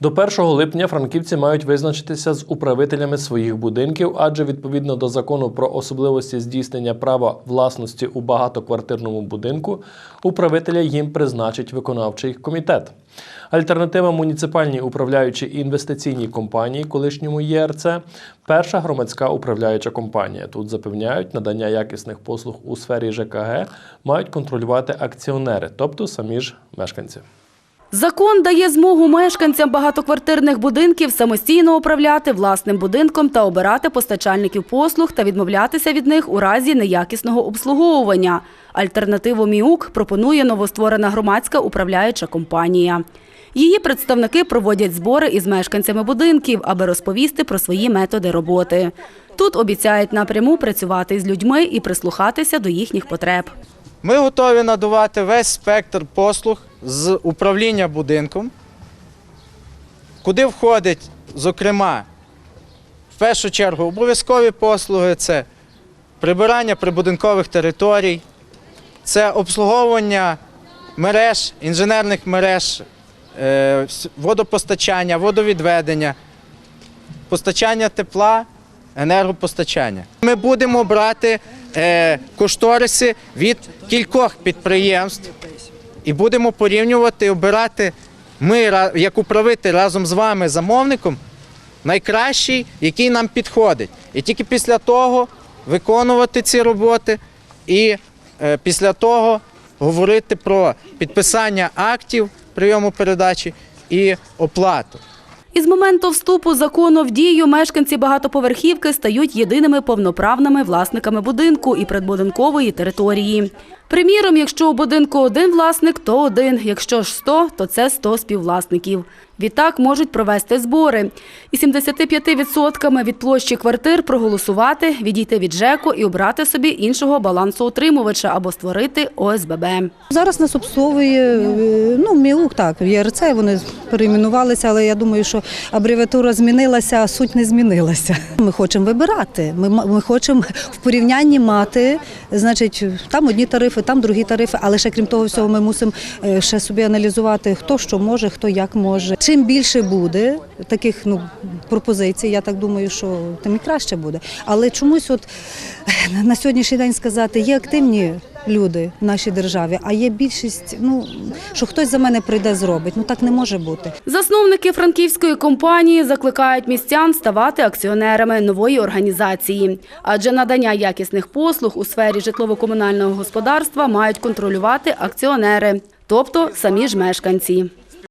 До 1 липня франківці мають визначитися з управителями своїх будинків, адже відповідно до закону про особливості здійснення права власності у багатоквартирному будинку, управителя їм призначить виконавчий комітет. Альтернатива муніципальній управляючій інвестиційній компанії, колишньому ЄРЦ, перша громадська управляюча компанія. Тут запевняють, надання якісних послуг у сфері ЖКГ мають контролювати акціонери, тобто самі ж мешканці. Закон дає змогу мешканцям багатоквартирних будинків самостійно управляти власним будинком та обирати постачальників послуг та відмовлятися від них у разі неякісного обслуговування. Альтернативу МІУК пропонує новостворена громадська управляюча компанія. Її представники проводять збори із мешканцями будинків, аби розповісти про свої методи роботи. Тут обіцяють напряму працювати з людьми і прислухатися до їхніх потреб. Ми готові надавати весь спектр послуг з управління будинком, куди входить, зокрема, в першу чергу обов'язкові послуги це прибирання прибудинкових територій, це обслуговування мереж, інженерних мереж, е, водопостачання, водовідведення, постачання тепла, енергопостачання. Ми будемо брати кошториси від кількох підприємств і будемо порівнювати, обирати ми, як управитель разом з вами, замовником, найкращий, який нам підходить. І тільки після того виконувати ці роботи і е, після того говорити про підписання актів прийому передачі і оплату. Із моменту вступу закону в дію мешканці багатоповерхівки стають єдиними повноправними власниками будинку і придбудинкової території. Приміром, якщо у будинку один власник, то один. Якщо ж 100, то це 100 співвласників. Відтак можуть провести збори. І 75% від площі квартир проголосувати, відійти від ЖЕКу і обрати собі іншого балансоутримувача або створити ОСББ. Зараз нас обслуговує е, ну, МІУК, так, ЄРЦ, вони перейменувалися, але я думаю, що абревіатура змінилася, а суть не змінилася. Ми хочемо вибирати. Ми, ми хочемо в порівнянні мати, значить, там одні тарифи, там другі тарифи, але ще крім того всього, ми мусимо е, ще собі аналізувати, хто що може, хто як може. Чим більше буде таких ну, пропозицій, я так думаю, що тим і краще буде. Але чомусь, от е, на сьогоднішній день сказати, є активні люди в нашій державі, а є більшість, ну що хтось за мене прийде зробить. Ну так не може бути. Засновники франківської компанії закликають містян ставати акціонерами нової організації, адже надання якісних послуг у сфері житлово-комунального господарства мають контролювати акціонери, тобто самі ж мешканці.